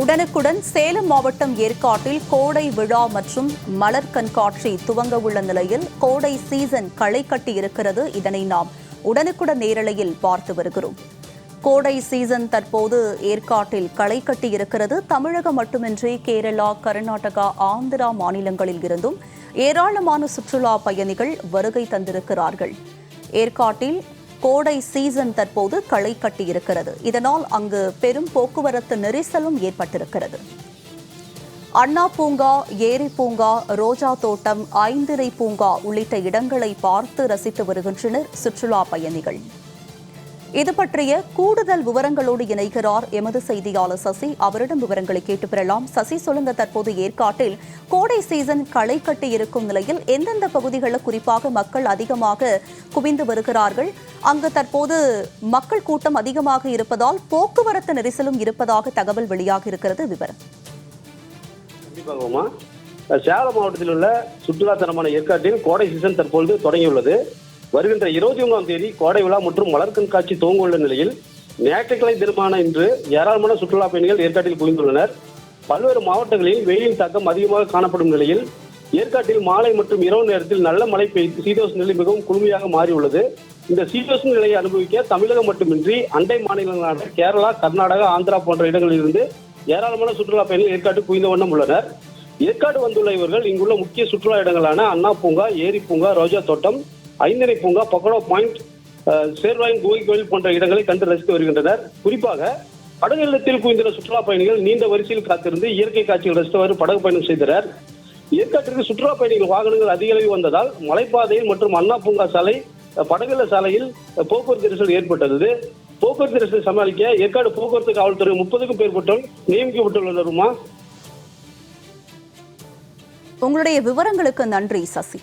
உடனுக்குடன் சேலம் மாவட்டம் ஏற்காட்டில் கோடை விழா மற்றும் மலர் கண்காட்சி துவங்க உள்ள நிலையில் கோடை சீசன் களை கட்டி இருக்கிறது இதனை நாம் உடனுக்குடன் நேரலையில் பார்த்து வருகிறோம். கோடை சீசன் தற்போது ஏற்காட்டில் களை கட்டி இருக்கிறது தமிழகம் மட்டுமின்றி கேரளா கர்நாடகா ஆந்திரா மாநிலங்களில் இருந்தும் ஏராளமான சுற்றுலா பயணிகள் வருகை தந்திருக்கிறார்கள். ஏற்காட்டில் கோடை சீசன் தற்போது களை கட்டியிருக்கிறது. இதனால் அங்கு பெரும் போக்குவரத்து நெரிசலும் ஏற்பட்டிருக்கிறது. அண்ணா பூங்கா ஏரி பூங்கா ரோஜா தோட்டம் ஐந்திரை பூங்கா உள்ளிட்ட இடங்களை பார்த்து ரசித்து வருகின்றனர் சுற்றுலா பயணிகள். இது பற்றிய கூடுதல் விவரங்களோடு இணைகிறார் எமது செய்தியாளர் சசி. அவரிடம் விவரங்களை கேட்டு பெறலாம். சசி சொல்லுங்க தற்போது ஏற்காட்டில் கோடை சீசன் களை கட்டி இருக்கும் நிலையில் எந்தெந்த பகுதிகளில் குறிப்பாக மக்கள் அதிகமாக குவிந்து வருகிறார்கள்? அங்கு தற்போது மக்கள் கூட்டம் அதிகமாக இருப்பதால் போக்குவரத்து நெரிசலும் இருப்பதாக தகவல் வெளியாக இருக்கிறது. விவரம். சேலம் மாவட்டத்தில் உள்ள சுற்றுலாத்தலமான ஏற்காட்டில் கோடை சீசன் தற்பொழுது தொடங்கியுள்ளது. வருகின்ற இருபத்தி ஒன்றாம் தேதி கோடை விழா மற்றும் மலர் கண்காட்சி துவங்குள்ள நிலையில் ஞாயிற்றுக்கிழமை தினமான இன்று ஏராளமான சுற்றுலா பயணிகள் ஏற்காட்டில் குவிந்துள்ளனர் பல்வேறு மாவட்டங்களில் வெயிலின் தாக்கம் அதிகமாக காணப்படும் நிலையில் ஏற்காட்டில் மாலை மற்றும் இரவு நேரத்தில் நல்ல மழை பெய்து சீதோஷ நிலை மிகவும் குளுமையாக மாறியுள்ளது. இந்த சீதோஷ நிலையை அனுபவிக்க தமிழகம் மட்டுமின்றி அண்டை மாநிலங்களான கேரளா கர்நாடகா ஆந்திரா போன்ற இடங்களில் இருந்து ஏராளமான சுற்றுலா பயணிகள் ஏற்காட்டு குவிந்த வண்ணம் உள்ளனர். ஏற்காடு வந்துள்ள இவர்கள் இங்குள்ள முக்கிய சுற்றுலா இடங்களான அண்ணா பூங்கா ஏரி பூங்கா ரோஜா தோட்டம் ஐந்தனை பூங்கா பக்கோடா பாயிண்ட் சேர்வாயின் குகை கோயில் போன்ற இடங்களை கண்டு ரசித்து வருகின்றனர். குறிப்பாக படகு இல்லத்தில் குவிந்துள்ள சுற்றுலா பயணிகள் நீண்ட வரிசையில் காத்திருந்து இயற்கை காட்சிகள் ரசித்தவாறு படகு பயணம் செய்தனர். ஏற்காட்டிற்கு சுற்றுலா பயணிகள் வாகனங்கள் அதிக அளவில் வந்ததால் மலைப்பாதையில் மற்றும் அண்ணா பூங்கா சாலை படகுல படகுள்ள சாலையில் போக்குவரத்து நெரிசல் ஏற்பட்டது. போக்குவரத்து நெரிசலை சமாளிக்க ஏற்காடு போக்குவரத்து காவல்துறை முப்பதுக்கும் மேற்பட்டோர் நியமிக்கப்பட்டுள்ளனருமா? உங்களுடைய விவரங்களுக்கு நன்றி சசி.